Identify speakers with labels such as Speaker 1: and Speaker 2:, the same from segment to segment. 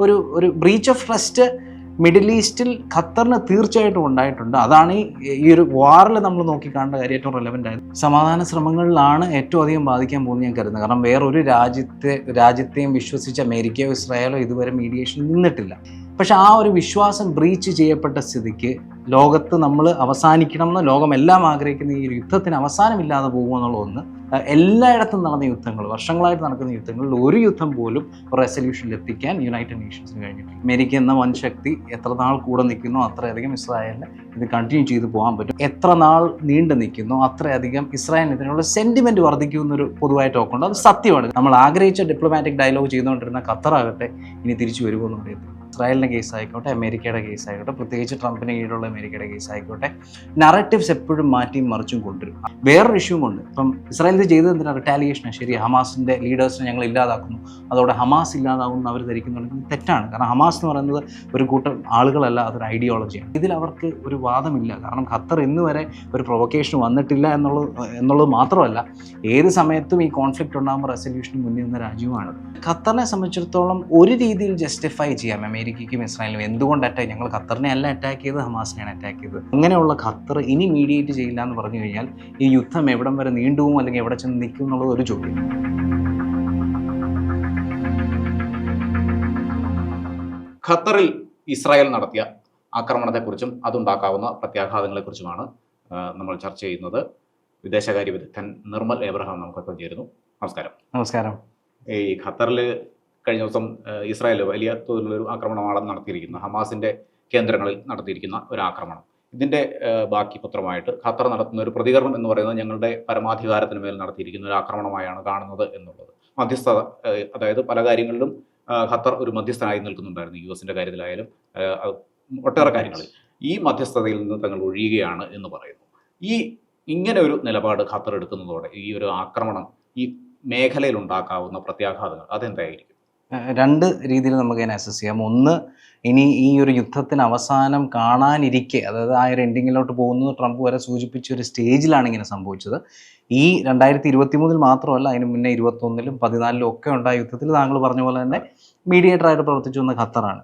Speaker 1: ഒരു ഒരു breach of trust middle ഈസ്റ്റിൽ ഖത്തറിന് തീർച്ചയായിട്ടും ഉണ്ടായിട്ടുണ്ട്. അതാണ് ഈ ഈ ഒരു വാറിൽ നമ്മൾ നോക്കിക്കാണേണ്ട കാര്യം ഏറ്റവും റെലവന്റ് ആയത്. സമാധാന ശ്രമങ്ങളിലാണ് ഏറ്റവും അധികം ബാധിക്കാൻ പോകുന്നത് ഞാൻ കരുതുന്നത്. കാരണം വേറൊരു രാജ്യത്തെ രാജ്യത്തെയും വിശ്വസിച്ച് അമേരിക്കയോ ഇസ്രായേലോ ഇതുവരെ മീഡിയേഷൻ നിന്നിട്ടില്ല. പക്ഷെ ആ ഒരു വിശ്വാസം ബ്രീച്ച് ചെയ്യപ്പെട്ട സ്ഥിതിക്ക് ലോകത്ത് നമ്മൾ അവസാനിക്കണം എന്ന് ലോകമെല്ലാം ആഗ്രഹിക്കുന്ന ഈ ഒരു യുദ്ധത്തിന് അവസാനമില്ലാതെ പോകുമെന്നുള്ള ഒന്ന് എല്ലായിടത്തും നടന്ന യുദ്ധങ്ങൾ വർഷങ്ങളായിട്ട് നടക്കുന്ന യുദ്ധങ്ങളിൽ ഒരു യുദ്ധം പോലും റെസൊല്യൂഷനിൽ എത്തിക്കാൻ യുണൈറ്റഡ് നേഷൻസിന് കഴിഞ്ഞിട്ടില്ല. അമേരിക്ക എന്ന വൻശക്തി എത്ര നാൾ കൂടെ നിൽക്കുന്നോ അത്രയധികം ഇസ്രായേലിന് ഇത് കണ്ടിന്യൂ ചെയ്ത് പോകാൻ പറ്റും. എത്ര നാൾ നീണ്ടു നിൽക്കുന്നു അത്രയധികം ഇസ്രായേലിന് ഇതിനുള്ള സെന്റിമെന്റ് വർദ്ധിക്കുമെന്നൊരു പൊതുവായ ടോക്കുണ്ട് അത് സത്യമാണ്. നമ്മൾ ആഗ്രഹിച്ച ഡിപ്ലോമാറ്റിക് ഡയലോഗ് ചെയ്തുകൊണ്ടിരുന്ന ഖത്തറാകട്ടെ ഇനി തിരിച്ചു വരുമോ എന്ന് അറിയത്തില്ല. ഇസ്രായേലിന്റെ കേസ് ആയിക്കോട്ടെ അമേരിക്കയുടെ കേസ് ആയിക്കോട്ടെ പ്രത്യേകിച്ച് ട്രംപിന് കീഴിലുള്ള അമേരിക്കയുടെ കേസ് ആയിക്കോട്ടെ നറേറ്റീവ്സ് എപ്പോഴും മാറ്റിയും മറിച്ചും കൊണ്ടുവരും. വേറൊരു ഇഷ്യൂ ഉണ്ട്. ഇപ്പം ഇസ്രായേൽ ഇത് ചെയ്തത് എന്തിനാണ് റിട്ടാലിയേഷനാണ് ശരി ഹമാസിന്റെ ലീഡേഴ്സിനെ ഞങ്ങൾ ഇല്ലാതാക്കുന്നു. അതോടെ ഹമാസ് ഇല്ലാതാകുന്നു അവർ ധരിക്കുന്നുണ്ടെങ്കിൽ തെറ്റാണ്. കാരണം ഹമാസ് എന്ന് പറയുന്നത് ഒരു കൂട്ടം ആളുകളല്ല അതൊരു ഐഡിയോളജിയാണ് ഇതിൽ അവർക്ക് ഒരു വാദമില്ല. കാരണം ഖത്തർ ഇന്ന് വരെ ഒരു പ്രൊവക്കേഷൻ വന്നിട്ടില്ല എന്നുള്ളത് എന്നുള്ളത് മാത്രമല്ല ഏത് സമയത്തും ഈ കോൺഫ്ലിക്റ്റ് ഉണ്ടാകുമ്പോൾ റെസൊല്യൂഷന് മുന്നിൽ നിന്ന രാജ്യമാണ്. ഖത്തറിനെ സംബന്ധിച്ചിടത്തോളം ഒരു രീതിയിൽ ജസ്റ്റിഫൈ ചെയ്യാം അമേരിക്കയ്ക്കും ഇസ്രായേലിനും. എന്തുകൊണ്ട് അറ്റാക്ക് ഞങ്ങൾ ഖത്തറിനെ അല്ല അറ്റാക്ക് ചെയ്ത് ഹമാസിനെയാണ് അറ്റാക്ക് ചെയ്തത്. അങ്ങനെയുള്ള ഖത്തർ ഇനി മീഡിയേറ്റ് ചെയ്യില്ല എന്ന് പറഞ്ഞു കഴിഞ്ഞാൽ ഈ യുദ്ധം എവിടം വരെ നീണ്ടുപോകും? അല്ലെങ്കിൽ എവിടെ ചെന്ന് നിൽക്കും എന്നുള്ളത് ഒരു ചോദ്യം
Speaker 2: ഖത്തറിൽ ഇസ്രായേൽ നടത്തിയ ആക്രമണത്തെക്കുറിച്ചും അതുണ്ടാക്കാവുന്ന പ്രത്യാഘാതങ്ങളെക്കുറിച്ചുമാണ് നമ്മൾ ചർച്ച ചെയ്യുന്നത്. വിദേശകാര്യ വിദഗ്ധൻ നിർമ്മൽ എബ്രഹാം നമുക്കൊപ്പം ചേരുന്നു. നമസ്കാരം.
Speaker 1: നമസ്കാരം.
Speaker 2: ഈ ഖത്തറിൽ കഴിഞ്ഞ ദിവസം ഇസ്രായേൽ വലിയ തോതിലുള്ള ഒരു ആക്രമണമാണ് നടത്തിയിരിക്കുന്നത്. ഹമാസിന്റെ കേന്ദ്രങ്ങളിൽ നടത്തിയിരിക്കുന്ന ഒരു ആക്രമണം. ഇതിന്റെ ആ, ബാക്കി പത്രമായിട്ട് ഖത്തർ നടത്തുന്ന ഒരു പ്രതികരണം എന്ന് പറയുന്നത് ഞങ്ങളുടെ പരമാധികാരത്തിന് മേൽ നടത്തിയിരിക്കുന്ന ഒരു ആക്രമണമായാണ് കാണുന്നത് എന്നുള്ളത്. മധ്യസ്ഥ അതായത് പല കാര്യങ്ങളിലും ഖത്തർ ഒരു മധ്യസ്ഥനായി നിൽക്കുന്നുണ്ടായിരുന്നു യു എസിന്റെ കാര്യത്തിലായാലും ഒട്ടേറെ കാര്യങ്ങളിൽ. ഈ മധ്യസ്ഥതയിൽ നിന്ന് തങ്ങൾ ഒഴിയുകയാണ് എന്ന് പറയുന്നു. ഈ ഇങ്ങനെ ഒരു നിലപാട് ഖത്തർ എടുക്കുന്നതോടെ ഈ ഒരു ആക്രമണം ഈ മേഖലയിൽ ഉണ്ടാക്കാവുന്ന പ്രത്യാഘാതങ്ങൾ അതെന്തായിരിക്കും?
Speaker 1: രണ്ട് രീതിയിൽ നമുക്ക് അതിനെ അസസ് ചെയ്യാം. ഒന്ന് ഇനി ഈ ഒരു യുദ്ധത്തിന് അവസാനം കാണാനിരിക്കെ അതായത് ആ ഒരു എൻഡിങ്ങിലോട്ട് പോകുന്നത് ട്രംപ് വരെ സൂചിപ്പിച്ച ഒരു സ്റ്റേജിലാണ് ഇങ്ങനെ സംഭവിച്ചത്. ഈ രണ്ടായിരത്തി ഇരുപത്തി മൂന്നിൽ മാത്രമല്ല അതിന് മുന്നേ ഇരുപത്തൊന്നിലും പതിനാലിലും ഒക്കെ ഉണ്ടായ യുദ്ധത്തിൽ താങ്കൾ പറഞ്ഞ പോലെ തന്നെ മീഡിയേറ്ററായിട്ട് പ്രവർത്തിച്ചു വന്ന ഖത്തറാണ്.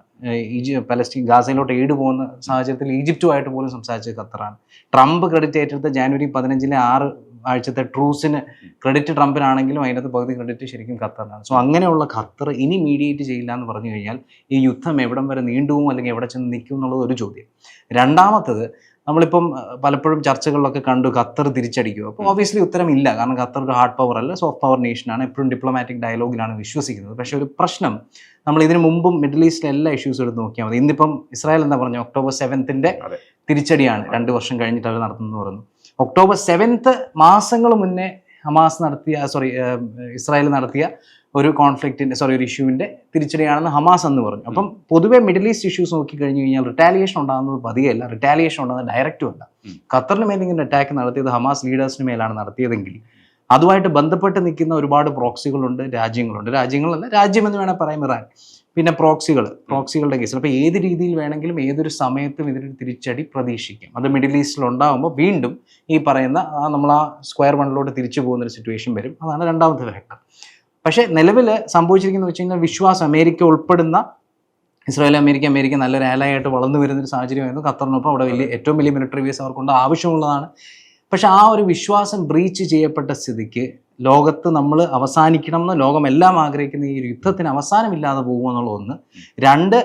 Speaker 1: ഈജി പലസ്തീൻ ഗാസയിലോട്ട് എയ്ഡ് പോകുന്ന സാഹചര്യത്തിൽ ഈജിപ്തുമായിട്ട് പോലും സംസാരിച്ചത് ഖത്തറാണ്. ട്രംപ് ക്രെഡിറ്റ് ഏറ്റെടുത്ത ജാനുവരി പതിനഞ്ചിലെ ആറ് ആഴ്ചത്തെ ട്രൂസിന് ക്രെഡിറ്റ് ട്രംപിനാണെങ്കിലും അതിനകത്ത് പകുതി ക്രെഡിറ്റ് ശരിക്കും ഖത്തറിനാണ്. സോ അങ്ങനെയുള്ള ഖത്തർ ഇനി മീഡിയേറ്റ് ചെയ്യില്ല എന്ന് പറഞ്ഞു കഴിഞ്ഞാൽ ഈ യുദ്ധം എവിടം വരെ നീണ്ടുവോ അല്ലെങ്കിൽ എവിടെ ചെന്ന് നിൽക്കും എന്നുള്ളത് ഒരു ചോദ്യം. രണ്ടാമത്തത് നമ്മളിപ്പം പലപ്പോഴും ചർച്ചകളിലൊക്കെ കണ്ടു ഖത്തർ തിരിച്ചടിക്കുക. അപ്പോൾ ഓബിയസ്ലി ഉത്തരം ഇല്ല കാരണം ഖത്തർ ഒരു ഹാർഡ് പവർ അല്ല സോഫ്റ്റ് പവർ നേഷനാണ് എപ്പോഴും ഡിപ്ലോമാറ്റിക് ഡയലോഗിലാണ് വിശ്വസിക്കുന്നത്. പക്ഷേ ഒരു പ്രശ്നം നമ്മൾ ഇതിനു മുമ്പും മിഡിൽ ഈസ്റ്റിലെ എല്ലാ ഇഷ്യൂസും എടുത്ത് നോക്കിയാൽ മതി. ഇന്നിപ്പം ഇസ്രായേൽ എന്താ പറഞ്ഞു ഒക്ടോബർ
Speaker 2: സെവൻത്തിന്റെ.
Speaker 1: തിരിച്ചടിയാണ്. രണ്ട് വർഷം കഴിഞ്ഞിട്ട് അവർ നടത്തുന്നതെന്ന് പറഞ്ഞു ഒക്ടോബർ സെവൻത്ത് മാസങ്ങൾ മുന്നേ ഹമാസ് നടത്തിയ സോറി ഇസ്രായേൽ നടത്തിയ ഒരു കോൺഫ്ലിക്റ്റിന്റെ സോറി ഒരു ഇഷ്യൂവിന്റെ തിരിച്ചടിയാണെന്ന് ഹമാസ് എന്ന് പറഞ്ഞു. അപ്പം പൊതുവേ മിഡിൽ ഈസ്റ്റ് ഇഷ്യൂസ് നോക്കി കഴിഞ്ഞു കഴിഞ്ഞാൽ റിട്ടാലിയേഷൻ ഉണ്ടാകുന്നത് പതിയല്ല. റിറ്റാലിയേഷൻ ഉണ്ടാകുന്നത് ഡയറക്റ്റും അല്ല. ഖത്തറിന് മേലെങ്കിലും അറ്റാക്ക് നടത്തിയത് ഹമാസ് ലീഡേഴ്സിന് മേലാണ് നടത്തിയതെങ്കിൽ അതുമായിട്ട് ബന്ധപ്പെട്ട് നിൽക്കുന്ന ഒരുപാട് പ്രോക്സികളുണ്ട് രാജ്യങ്ങളുണ്ട്. രാജ്യങ്ങളല്ല രാജ്യമെന്ന് വേണേൽ പറയാം ഇറാൻ. പിന്നെ പ്രോക്സികൾ പ്രോക്സികളുടെ കേസിൽ. അപ്പോൾ ഏത് രീതിയിൽ വേണമെങ്കിലും ഏതൊരു സമയത്തും ഇതിനൊരു തിരിച്ചടി പ്രതീക്ഷിക്കാം. അത് മിഡിൽ ഈസ്റ്റിൽ ഉണ്ടാകുമ്പോൾ വീണ്ടും ഈ പറയുന്ന ആ നമ്മൾ ആ സ്ക്വയർ വണ്ണിലോട്ട് തിരിച്ചു പോകുന്ന ഒരു സിറ്റുവേഷൻ വരും. അതാണ് രണ്ടാമത്തെ ഫാക്ടർ പക്ഷേ നിലവിൽ സംഭവിച്ചിരിക്കുന്നത് വെച്ച് കഴിഞ്ഞാൽ വിശ്വാസം അമേരിക്ക ഉൾപ്പെടുന്ന ഇസ്രായേൽ അമേരിക്ക അമേരിക്ക നല്ലൊരു ആലായിട്ട് വളർന്നു വരുന്ന ഒരു സാഹചര്യമായിരുന്നു. ഖത്തറിനൊപ്പം അവിടെ വലിയ ഏറ്റവും വലിയ മിലിറ്ററി ബേസ് അവർക്കൊണ്ട് ആവശ്യമുള്ളതാണ്. പക്ഷെ ആ ഒരു വിശ്വാസം ബ്രീച്ച് ചെയ്യപ്പെട്ട സ്ഥിതിക്ക് ലോകത്ത് നമ്മൾ അവസാനിക്കണം എന്ന് ലോകമെല്ലാം ആഗ്രഹിക്കുന്ന ഈ ഒരു യുദ്ധത്തിന് അവസാനമില്ലാതെ പോകുമെന്നുള്ള ഒന്ന്. രണ്ട്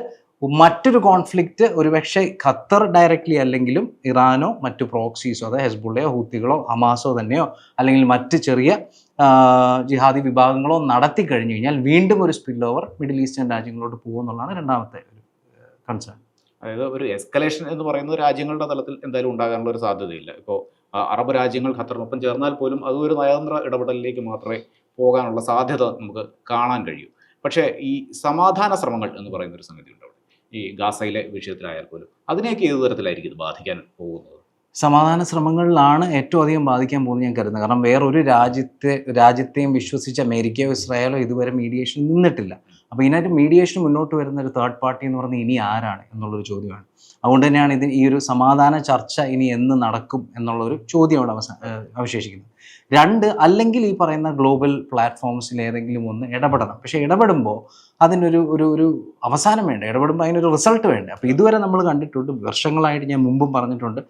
Speaker 1: മറ്റൊരു കോൺഫ്ലിക്റ്റ് ഒരുപക്ഷെ ഖത്തർ ഡയറക്റ്റ്ലി അല്ലെങ്കിലും ഇറാനോ മറ്റു പ്രോക്സീസോ അതായത് ഹെസ്ബുള്ളയോ ഹൂത്തികളോ ഹമാസോ തന്നെയോ അല്ലെങ്കിൽ മറ്റ് ചെറിയ ജിഹാദി വിഭാഗങ്ങളോ നടത്തി കഴിഞ്ഞു കഴിഞ്ഞാൽ വീണ്ടും ഒരു സ്പിൽ ഓവർ മിഡിൽ ഈസ്റ്റേൺ രാജ്യങ്ങളോട്ട് പോകുമെന്നുള്ളതാണ് രണ്ടാമത്തെ ഒരു കൺസേൺ
Speaker 2: അതായത് ഒരു എസ്കലേഷൻ എന്ന് പറയുന്നത് രാജ്യങ്ങളുടെ തലത്തിൽ എന്തായാലും ഉണ്ടാകാനുള്ള ഒരു സാധ്യതയില്ല. ഇപ്പോൾ അറബ് രാജ്യങ്ങൾ ഖത്തറിനൊപ്പം ചേർന്നാൽ പോലും അത് ഒരു നയതന്ത്ര ഇടപെടലിലേക്ക് മാത്രമേ പോകാനുള്ള സാധ്യത നമുക്ക് കാണാൻ കഴിയൂ. പക്ഷേ ഈ സമാധാന ശ്രമങ്ങൾ എന്ന് പറയുന്ന ഒരു സംഗതി ഉണ്ട് അവിടെ. ഈ ഗാസയിലെ വിഷയത്തിലായാൽ പോലും അതിനെയൊക്കെ ഏത് തരത്തിലായിരിക്കും ഇത് ബാധിക്കാൻ പോകുന്നത്?
Speaker 1: സമാധാന ശ്രമങ്ങളിലാണ് ഏറ്റവും അധികം ബാധിക്കാൻ പോകുന്നത് ഞാൻ കരുതുന്നത്. കാരണം വേറൊരു രാജ്യത്തെ രാജ്യത്തെയും വിശ്വസിച്ച് അമേരിക്കയോ ഇസ്രായേലോ ഇതുവരെ മീഡിയേഷൻ നിന്നിട്ടില്ല. അപ്പോൾ ഇതിനായിട്ട് മീഡിയേഷൻ മുന്നോട്ട് വരുന്ന ഒരു തേർഡ് പാർട്ടി എന്ന് പറഞ്ഞാൽ ഇനി ആരാണ് എന്നുള്ളൊരു ചോദ്യമാണ്. അതുകൊണ്ട് തന്നെയാണ് ഇത് ഈ ഒരു സമാധാന ചർച്ച ഇനി എന്ന് നടക്കും എന്നുള്ളൊരു ചോദ്യം അവിടെ അവസാന അവശേഷിക്കുന്നത്. രണ്ട് അല്ലെങ്കിൽ ഈ പറയുന്ന ഗ്ലോബൽ പ്ലാറ്റ്ഫോംസിൽ ഏതെങ്കിലും ഒന്ന് ഇടപെടണം. പക്ഷേ ഇടപെടുമ്പോൾ അതിനൊരു ഒരു ഒരു അവസാനം വേണ്ട? ഇടപെടുമ്പോൾ അതിനൊരു റിസൾട്ട് വേണ്ട? അപ്പോൾ ഇതുവരെ നമ്മൾ കണ്ടിട്ടുണ്ട്. വർഷങ്ങളായിട്ട് ഞാൻ മുമ്പും പറഞ്ഞിട്ടുണ്ട്.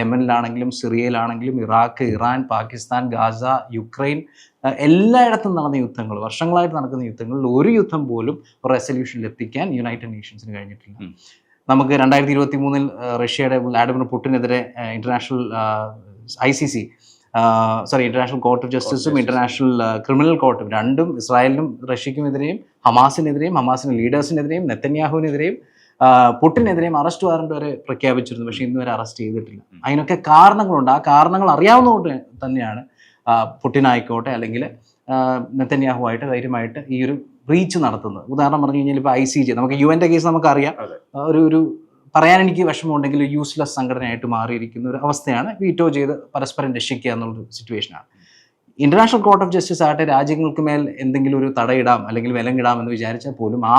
Speaker 1: യമനിലാണെങ്കിലും സിറിയയിലാണെങ്കിലും Iraq Iran Pakistan Gaza Ukraine എല്ലായിടത്തും നടന്ന യുദ്ധങ്ങൾ വർഷങ്ങളായിട്ട് നടക്കുന്ന യുദ്ധങ്ങളിൽ ഒരു യുദ്ധം പോലും റെസൊല്യൂഷനിൽ എത്തിക്കാൻ യുണൈറ്റഡ് നേഷൻസിന് കഴിഞ്ഞിട്ടില്ല. നമുക്ക് രണ്ടായിരത്തി ഇരുപത്തി മൂന്നിൽ റഷ്യയുടെ Vladimir പുട്ടിനെതിരെ international I C C sorry international court of ജസ്റ്റിസും international criminal കോർട്ടും രണ്ടും ഇസ്രായേലിനും റഷ്യക്കുമെതിരെയും ഹമാസിനെതിരെയും ഹമാസിന്റെ ലീഡേഴ്സിനെതിരെയും നെത്തന്യാഹുവിനെതിരെയും പുട്ടിനെതിരെയും അറസ്റ്റ് വാറണ്ട് വരെ പ്രഖ്യാപിച്ചിരുന്നു. പക്ഷേ ഇന്ന് വരെ അറസ്റ്റ് ചെയ്തിട്ടില്ല. അതിനൊക്കെ കാരണങ്ങളുണ്ട്. ആ കാരണങ്ങൾ അറിയാവുന്നതുകൊണ്ട് തന്നെയാണ് പുട്ടിനായിക്കോട്ടെ അല്ലെങ്കിൽ നെത്തന്യാഹുവായിട്ട് ധൈര്യമായിട്ട് ഈ ഒരു ബ്രീച്ച് നടത്തുന്നത്. ഉദാഹരണം പറഞ്ഞു കഴിഞ്ഞാൽ ഇപ്പോൾ ഐ സി ജി നമുക്ക് യു എന്റെ കേസ് നമുക്കറിയാം. ഒരു ഒരു പറയാൻ എനിക്ക് വിഷമമുണ്ടെങ്കിൽ യൂസ്ലെസ് സംഘടനയായിട്ട് മാറിയിരിക്കുന്ന ഒരു അവസ്ഥയാണ് വീറ്റോ ചെയ്ത് പരസ്പരം രക്ഷിക്കുക എന്നുള്ളൊരു സിറ്റുവേഷനാണ് ഇന്റർനാഷണൽ കോർട്ട് ഓഫ് ജസ്റ്റിസ് ആകട്ടെ രാജ്യങ്ങൾക്ക് മേൽ എന്തെങ്കിലും ഒരു തടയിടാം അല്ലെങ്കിൽ വിലങ്ങിടാം എന്ന് വിചാരിച്ചാൽ പോലും ആ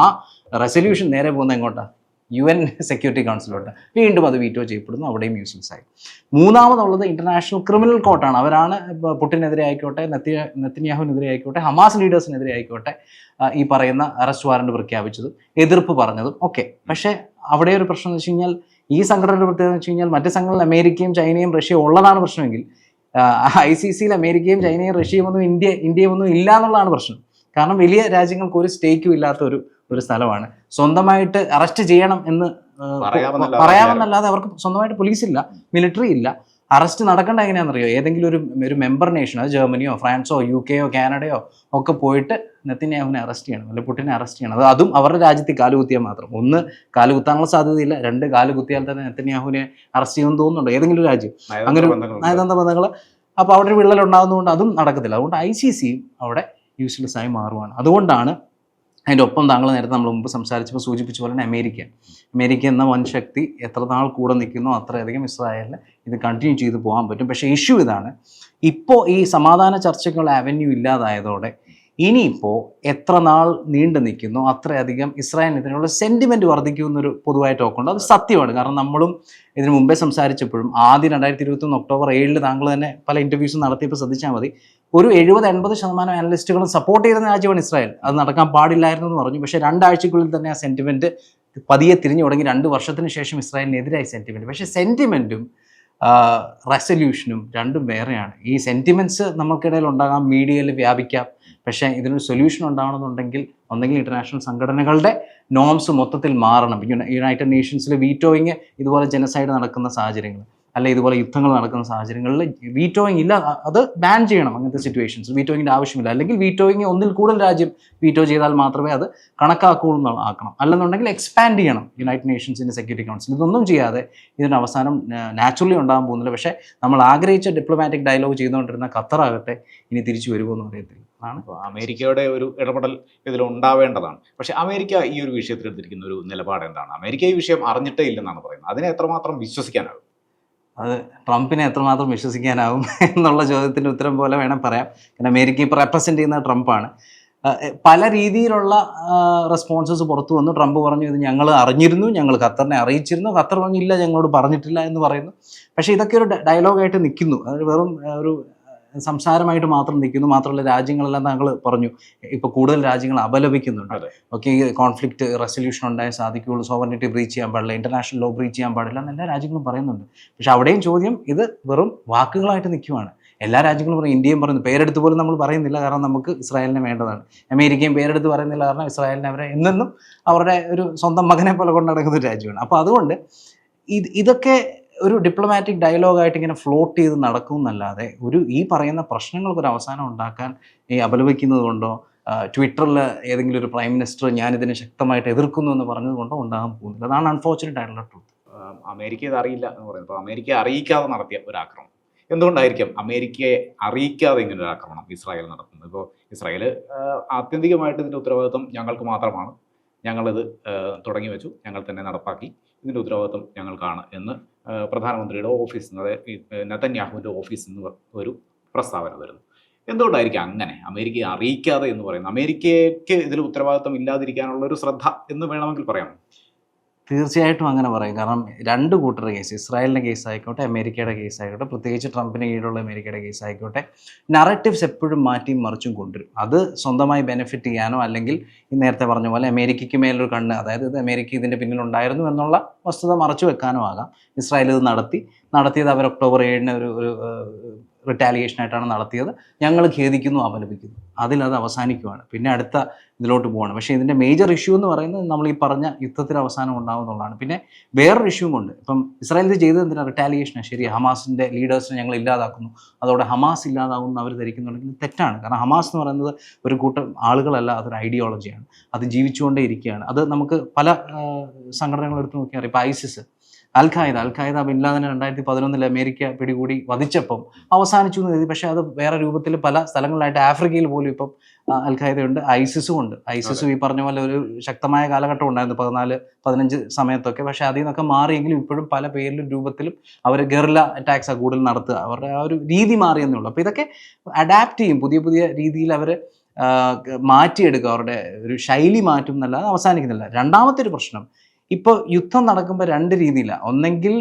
Speaker 1: റെസൊല്യൂഷൻ നേരെ പോകുന്ന എങ്ങോട്ടാണ് യു എൻ സെക്യൂരിറ്റി കൗൺസിലോട്ട് വീണ്ടും അത് വീറ്റോ ചെയ്യപ്പെടുന്നു അവിടെയും യൂസ്ലെസ് ആയി. മൂന്നാമതുള്ളത് ഇന്റർനാഷണൽ ക്രിമിനൽ കോർട്ടാണ് അവരാണ് പുട്ടിനെതിരെ ആയിക്കോട്ടെ നെത്തന്യാഹുവിനെതിരെ ആയിക്കോട്ടെ ഹമാസ് ലീഡേഴ്സിനെതിരെ ആയിക്കോട്ടെ ഈ പറയുന്ന അറസ്റ്റ് വാറണ്ട് പ്രഖ്യാപിച്ചതും എതിർപ്പ് പറഞ്ഞതും ഒക്കെ. പക്ഷേ അവിടെ ഒരു പ്രശ്നം എന്ന് വെച്ച് കഴിഞ്ഞാൽ ഈ സംഘടനയുടെ പ്രത്യേകത എന്ന് വെച്ച് കഴിഞ്ഞാൽ മറ്റ് സംഘടനകൾ അമേരിക്കയും ചൈനയും റഷ്യയും ഉള്ളതാണ് പ്രശ്നമെങ്കിൽ ഐ സി സിയിൽ അമേരിക്കയും ചൈനയും റഷ്യയും ഒന്നും ഇന്ത്യ ഇന്ത്യയും ഒന്നും ഇല്ല എന്നുള്ളതാണ് പ്രശ്നം. കാരണം വലിയ രാജ്യങ്ങൾക്ക് ഒരു സ്റ്റേക്കും ഇല്ലാത്ത ഒരു ഒരു സ്ഥലമാണ്. സ്വന്തമായിട്ട് അറസ്റ്റ് ചെയ്യണം എന്ന്
Speaker 2: പറയാമെന്നല്ലാതെ
Speaker 1: അവർക്ക് സ്വന്തമായിട്ട് പോലീസ് ഇല്ല മിലിറ്ററി ഇല്ല. അറസ്റ്റ് നടക്കേണ്ട എങ്ങനെയാണെന്നറിയോ? ഏതെങ്കിലും ഒരു ഒരു മെമ്പർ നേഷൻ അത് ജർമ്മനിയോ ഫ്രാൻസോ യു കെയോ കാനഡയോ ഒക്കെ പോയിട്ട് നെത്തിനെയാവിനെ അറസ്റ്റ് ചെയ്യണം അല്ലെങ്കിൽ പുട്ടിനെ അറസ്റ്റ് ചെയ്യണം. അത് അതും അവരുടെ രാജ്യത്തിൽ കാലുകുത്തിയാൽ മാത്രം. ഒന്ന് കാലുകുത്താനുള്ള സാധ്യതയില്ല. രണ്ട് കാലുകുത്തിയാൽ തന്നെ നെത്തന്യാഹുവിനെ അറസ്റ്റ് ചെയ്യുമെന്ന് തോന്നുന്നുണ്ടോ? ഏതെങ്കിലും ഒരു രാജ്യം. അങ്ങനെ. നയതന്ത്ര ബന്ധങ്ങൾ അപ്പോൾ അവിടെ ഒരു വിള്ളൽ ഉണ്ടാകുന്നതുകൊണ്ട് അതും നടക്കത്തില്ല. അതുകൊണ്ട് ഐ സി സിയും അവിടെ യൂസ്ലെസ് ആയി മാറുവാണ്. അതുകൊണ്ടാണ് അതിന്റെ ഒപ്പം താങ്കൾ നേരത്തെ നമ്മൾ മുമ്പ് സംസാരിച്ചപ്പോൾ സൂചിപ്പിച്ച പോലെ തന്നെ അമേരിക്ക. അമേരിക്ക എന്ന വൻ ശക്തി എത്ര നാൾ കൂടെ നിൽക്കുന്നു അത്രയധികം ഇസ്രായേലിന് ഇത് കണ്ടിന്യൂ ചെയ്ത് പോകാൻ പറ്റും. പക്ഷേ ഇഷ്യൂ ഇതാണ്. ഇപ്പോൾ ഈ സമാധാന ചർച്ചയ്ക്കുള്ള അവന്യൂ ഇല്ലാതായതോടെ ഇനിയിപ്പോൾ എത്ര നാൾ നീണ്ടു നിൽക്കുന്നു അത്രയധികം ഇസ്രായേലിനെതിരെയുള്ള സെന്റിമെന്റ് വർദ്ധിക്കുമെന്നൊരു പൊതുവായ ടോക്കുണ്ട് അത് സത്യമാണ്. കാരണം നമ്മളും ഇതിനു മുമ്പേ സംസാരിച്ചപ്പോഴും ആദ്യം രണ്ടായിരത്തി ഇരുപത്തൊന്ന് ഒക്ടോബർ ഏഴിൽ താങ്കൾ തന്നെ പല ഇന്റർവ്യൂസും നടത്തിയപ്പോൾ ശ്രദ്ധിച്ചാൽ മതി. ഒരു എഴുപത് എൺപത് ശതമാനം അനലിസ്റ്റുകളും സപ്പോർട്ട് ചെയ്യുന്ന രാജ്യമാണ് ഇസ്രായേൽ. അത് നടക്കാൻ പാടില്ലായിരുന്നു എന്ന് പറഞ്ഞു. പക്ഷേ രണ്ടാഴ്ചക്കുള്ളിൽ തന്നെ ആ സെന്റിമെന്റ് പതിയെ തിരിഞ്ഞു തുടങ്ങി. രണ്ട് വർഷത്തിന് ശേഷം ഇസ്രായേലിനെതിരായി സെന്റിമെന്റ് പക്ഷേ സെന്റിമെന്റും റെസൊല്യൂഷനും രണ്ടും വേറെയാണ്. ഈ സെന്റിമെന്റ്സ് നമ്മൾക്കിടയിൽ ഉണ്ടാകാം മീഡിയയിൽ വ്യാപിക്കാം. പക്ഷേ ഇതിനൊരു സൊല്യൂഷൻ ഉണ്ടാവണമെന്നുണ്ടെങ്കിൽ ഒന്നെങ്കിൽ ഇന്റർനാഷണൽ സംഘടനകളുടെ നോംസ് മൊത്തത്തിൽ മാറണം. യുണൈറ്റഡ് നേഷൻസിൽ വീറ്റോയിങ് ഇതുപോലെ ജനസൈഡ് നടക്കുന്ന സാഹചര്യങ്ങൾ. അല്ല ഇതുപോലെ യുദ്ധങ്ങൾ നടക്കുന്ന സാഹചര്യങ്ങളിൽ വീറ്റോയിങ് ഇല്ല. അത് ബാൻ ചെയ്യണം അങ്ങനത്തെ സിറ്റുവേഷൻസ് വീറ്റോയിങ്ങിന്റെ ആവശ്യമില്ല. അല്ലെങ്കിൽ വീറ്റോയിങ് ഒന്നിൽ കൂടുതൽ രാജ്യം വീറ്റോ ചെയ്താൽ മാത്രമേ അത് കണക്കാക്കുള്ളൂ എന്ന് ആക്കണം. അല്ലെന്നുണ്ടെങ്കിൽ എക്സ്പാൻഡ് ചെയ്യണം. യുണൈറ്റഡ് നേഷൻസിന്റെ സെക്യൂരിറ്റി കൗൺസിൽ ഇതൊന്നും ചെയ്യാതെ ഇതിന്റെ അവസാനം നാച്ചുറലി ഉണ്ടാകാൻ പോകുന്നില്ല. പക്ഷേ നമ്മൾ ആഗ്രഹിച്ച ഡിപ്ലോമാറ്റിക് ഡയലോഗ് ചെയ്തുകൊണ്ടിരുന്ന ഖത്തറാകട്ടെ ഇനി തിരിച്ചു വരുമോ എന്ന് അറിയത്തില്ല.
Speaker 2: അമേരിക്കയുടെ ഒരു ഇടപെടൽ ഇതിൽ ഉണ്ടാവേണ്ടതാണ്. പക്ഷെ അമേരിക്ക ഈ ഒരു വിഷയത്തിൽ എടുത്തിരിക്കുന്ന ഒരു നിലപാട് എന്താണ്? അമേരിക്ക ഈ വിഷയം അറിഞ്ഞിട്ടേ ഇല്ലെന്നാണ് പറയുന്നത്. അതിനെ എത്രമാത്രം വിശ്വസിക്കാനാകും?
Speaker 1: അത് ട്രംപിനെ എത്രമാത്രം വിശ്വസിക്കാനാവും എന്നുള്ള ചോദ്യത്തിന്റെ ഉത്തരം പോലെ വേണം പറയാം. കാരണം അമേരിക്ക ഇപ്പോൾ റെപ്രസെന്റ് ചെയ്യുന്ന ട്രംപാണ്. പല രീതിയിലുള്ള റെസ്പോൺസസ് പുറത്തു വന്നു. ട്രംപ് പറഞ്ഞു ഇത് ഞങ്ങൾ അറിഞ്ഞിരുന്നു ഞങ്ങൾ ഖത്തറിനെ അറിയിച്ചിരുന്നു. ഖത്തർ പറഞ്ഞില്ല ഞങ്ങളോട് പറഞ്ഞിട്ടില്ല എന്ന് പറയുന്നു. പക്ഷേ ഇതൊക്കെ ഒരു ഡയലോഗായിട്ട് നിൽക്കുന്നു. അത് വെറും ഒരു സംസാരമായിട്ട് മാത്രം നിൽക്കുന്നു. മാത്രമല്ല രാജ്യങ്ങളെല്ലാം താങ്കൾ പറഞ്ഞു. ഇപ്പോൾ കൂടുതൽ രാജ്യങ്ങൾ അപലപിക്കുന്നുണ്ട്. ഓക്കെ ഈ കോൺഫ്ലിക്റ്റ് റെസൊല്യൂഷൻ ഉണ്ടായാൽ സാധിക്കുകയുള്ളൂ സോവറിനിറ്റി ബ്രീച്ച് ചെയ്യാൻ പാടില്ല ഇന്റർനാഷണൽ ലോ ബ്രീച്ച് ചെയ്യാൻ പാടില്ല എന്ന് എല്ലാ രാജ്യങ്ങളും പറയുന്നുണ്ട്. പക്ഷെ അവിടെയും ചോദ്യം ഇത് വെറും വാക്കുകളായിട്ട് നിൽക്കുവാണ്. എല്ലാ രാജ്യങ്ങളും പറയും ഇന്ത്യയും പറയുന്നു. പേരെടുത്ത് പോലും നമ്മൾ പറയുന്നില്ല. കാരണം നമുക്ക് ഇസ്രായേലിനെ വേണ്ടതാണ്. അമേരിക്കയും പേരെടുത്ത് പറയുന്നില്ല. കാരണം ഇസ്രായേലിനെ അവരെ എന്നെന്നും അവരുടെ ഒരു സ്വന്തം മകനെ പോലെ കൊണ്ടു നടക്കുന്ന ഒരു രാജ്യമാണ്. അപ്പോൾ അതുകൊണ്ട് ഇത് ഇതൊക്കെ ഒരു ഡിപ്ലോമാറ്റിക് ഡയലോഗായിട്ട് ഇങ്ങനെ ഫ്ലോട്ട് ചെയ്ത് നടക്കും എന്നല്ലാതെ ഒരു ഈ പറയുന്ന പ്രശ്നങ്ങൾക്ക് ഒരു അവസാനം ഉണ്ടാക്കാൻ ഈ അപലപിക്കുന്നത് കൊണ്ടോ ട്വിറ്ററിൽ ഏതെങ്കിലും ഒരു പ്രൈം മിനിസ്റ്റർ ഞാനിതിനെ ശക്തമായിട്ട് എതിർക്കുന്നു എന്ന് പറഞ്ഞത് കൊണ്ടോ ഉണ്ടാകാൻ പോകുന്നില്ല. അതാണ് അൺഫോർച്ചുനേറ്റ് ആയിട്ടുള്ള ട്രൂത്ത്
Speaker 2: അമേരിക്ക ഇത് അറിയില്ല എന്ന് പറയുന്നത്. അപ്പോൾ അമേരിക്ക അറിയിക്കാതെ നടത്തിയ ഒരു ആക്രമണം എന്തുകൊണ്ടായിരിക്കും അമേരിക്കയെ അറിയിക്കാതെ ഇങ്ങനെ ഒരു ആക്രമണം ഇസ്രായേൽ നടത്തുന്നത്? ഇപ്പോൾ ഇസ്രായേൽ ആത്യന്തികമായിട്ട് ഇതിന്റെ ഉത്തരവാദിത്വം ഞങ്ങൾക്ക് മാത്രമാണ്. ഞങ്ങളിത് തുടങ്ങി വെച്ചു. ഞങ്ങൾ തന്നെ നടപ്പാക്കി. ഇതിന്റെ ഉത്തരവാദിത്വം ഞങ്ങൾക്കാണ് എന്ന് പ്രധാനമന്ത്രിയുടെ ഓഫീസിൽ നിന്ന് അതായത് ഓഫീസിൽ നിന്ന് ഒരു പ്രസ്താവന വരുന്നു. എന്തുകൊണ്ടായിരിക്കും അങ്ങനെ? അമേരിക്കയെ അറിയിക്കാതെ എന്ന് പറയുന്നത്? അമേരിക്കയ്ക്ക് ഇതിൽ ഉത്തരവാദിത്വം ഇല്ലാതിരിക്കാനുള്ള ഒരു ശ്രദ്ധ എന്ന് വേണമെങ്കിൽ പറയാം
Speaker 1: തീർച്ചയായിട്ടും അങ്ങനെ പറയും. കാരണം രണ്ട് കൂട്ടരുടെ കേസ് ഇസ്രായേലിന്റെ കേസ് ആയിക്കോട്ടെ അമേരിക്കയുടെ കേസ് ആയിക്കോട്ടെ പ്രത്യേകിച്ച് ട്രംപിന് കീഴിലുള്ള അമേരിക്കയുടെ കേസ് ആയിക്കോട്ടെ നറേറ്റീവ്സ് എപ്പോഴും മാറ്റിയും മറിച്ചും കൊണ്ടുവരും. അത് സ്വന്തമായി ബെനിഫിറ്റ് ചെയ്യാനോ അല്ലെങ്കിൽ ഈ നേരത്തെ പറഞ്ഞ പോലെ അമേരിക്കയ്ക്ക് മേലൊരു കണ്ണ് അതായത് ഇത് അമേരിക്ക ഇതിന്റെ പിന്നിലുണ്ടായിരുന്നു എന്നുള്ള വസ്തുത മറച്ചു വെക്കാനോ ആകാം. ഇസ്രായേൽ ഇത് നടത്തി നടത്തിയത് അവർ ഒക്ടോബർ ഏഴിന് ഒരു ഒരു റിറ്റാലിയേഷൻ ആയിട്ടാണ് നടത്തിയത്. ഞങ്ങൾ ഖേദിക്കുന്നു അപലപിക്കുന്നു. അതിലത് അവസാനിക്കുവാണ്. പിന്നെ അടുത്ത ഇതിലോട്ട് പോവാണ്. പക്ഷേ ഇതിന്റെ മേജർ ഇഷ്യൂ എന്ന് പറയുന്നത് നമ്മൾ ഈ പറഞ്ഞ യുദ്ധത്തിന് അവസാനം ഉണ്ടാകുന്നുള്ളതാണ് പിന്നെ വേറൊരു ഇഷ്യൂ ഉണ്ട്. ഇപ്പം ഇസ്രായേൽ ഇത് ചെയ്തത് എന്തിനാണ് റിറ്റാലിയേഷനാണ് ശരി ഹമാസിന്റെ ലീഡേഴ്സിനെ ഞങ്ങൾ ഇല്ലാതാക്കുന്നു. അതോടെ ഹമാസ് ഇല്ലാതാകുമെന്ന് അവർ ധരിക്കുന്നുണ്ടെങ്കിൽ തെറ്റാണ്. കാരണം ഹമാസ് എന്ന് പറയുന്നത് ഒരു കൂട്ടം ആളുകളല്ല അതൊരു ഐഡിയോളജിയാണ് അത് ജീവിച്ചുകൊണ്ടേ ഇരിക്കുകയാണ്. അത് നമുക്ക് പല സംഘടനകളെടുത്ത് നോക്കിയാൽ ഇപ്പോൾ ISIS al Qaeda al Qaeda bin ലാദനെ രണ്ടായിരത്തി പതിനൊന്നിൽ അമേരിക്ക പിടികൂടി വധിച്ചപ്പം അവസാനിച്ചു എന്ന് കരുതി. പക്ഷേ അത് വേറെ രൂപത്തിൽ പല സ്ഥലങ്ങളിലായിട്ട് ആഫ്രിക്കയിൽ പോലും ഇപ്പം അൽ ഖായ്ദയുണ്ട് ഐസിസും ഉണ്ട്. ഐസിസും ഈ പറഞ്ഞ പോലെ ഒരു ശക്തമായ കാലഘട്ടം ഉണ്ടായിരുന്നു പതിനാല് പതിനഞ്ച് സമയത്തൊക്കെ. പക്ഷേ അതിൽ നിന്നൊക്കെ മാറിയെങ്കിലും ഇപ്പോഴും പല പേരിലും രൂപത്തിലും അവർ ഗെറില അറ്റാക്സ് ആ കൂടുതൽ നടത്തുക. അവരുടെ ആ ഒരു രീതി മാറിയെന്നേ ഉള്ളൂ. അപ്പോൾ ഇതൊക്കെ അഡാപ്റ്റ് ചെയ്യും. പുതിയ പുതിയ രീതിയിൽ അവർ മാറ്റിയെടുക്കുക. അവരുടെ ഒരു ശൈലി മാറ്റും എന്നല്ലാതെ അവസാനിക്കുന്നില്ല. രണ്ടാമത്തെ ഒരു പ്രശ്നം ഇപ്പോൾ യുദ്ധം നടക്കുമ്പോൾ രണ്ട് രീതിയിലാണ് ഒന്നെങ്കിൽ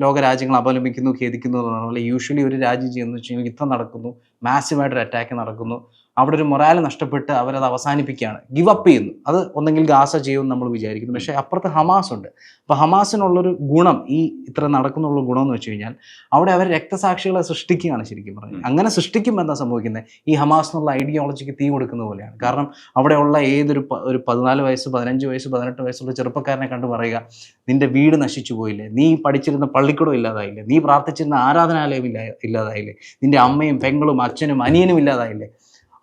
Speaker 1: ലോകരാജ്യങ്ങൾ അപലപിക്കുന്നു ഖേദിക്കുന്നു എന്ന് യൂഷ്വലി ഒരു രാജ്യം ചെയ്യുന്നത് വെച്ച് കഴിഞ്ഞാൽ യുദ്ധം നടക്കുന്നു മാസീവായിട്ടൊരു അറ്റാക്ക് നടക്കുന്നു. അവിടെ ഒരു മൊറാൽ നഷ്ടപ്പെട്ട് അവരത് അവസാനിപ്പിക്കുകയാണ്. ഗിവ് അപ്പ് ചെയ്യുന്നു. അത് ഒന്നെങ്കിൽ ഗാസ ചെയ്യുമെന്ന് നമ്മൾ വിചാരിക്കുന്നു. പക്ഷേ അപ്പുറത്ത് ഹമാസ് ഉണ്ട്. അപ്പോൾ ഹമാസിനുള്ളൊരു ഗുണം ഈ ഇത്ര നടക്കുന്നുള്ള ഗുണം എന്ന് വെച്ച് കഴിഞ്ഞാൽ അവിടെ അവർ രക്തസാക്ഷികളെ സൃഷ്ടിക്കുകയാണ് ശരിക്കും പറഞ്ഞത് അങ്ങനെ സൃഷ്ടിക്കുമ്പോൾ എന്താ സംഭവിക്കുന്നത്? ഈ ഹമാസ് എന്നുള്ള ഐഡിയോളജിക്ക് തീ കൊടുക്കുന്ന പോലെയാണ്. കാരണം അവിടെയുള്ള ഏതൊരു ഒരു പതിനാല് വയസ്സ് പതിനഞ്ച് വയസ്സ് പതിനെട്ട് വയസ്സുള്ള ചെറുപ്പക്കാരനെ കണ്ട് പറയുക നിന്റെ വീട് നശിച്ചു പോയില്ലേ? നീ പഠിച്ചിരുന്ന പള്ളിക്കൂടം ഇല്ലാതായില്ലേ? നീ പ്രാർത്ഥിച്ചിരുന്ന ആരാധനാലയം ഇല്ല ഇല്ലാതായില്ലേ? നിന്റെ അമ്മയും പെങ്ങളും അച്ഛനും അനിയനും ഇല്ലാതായില്ലേ?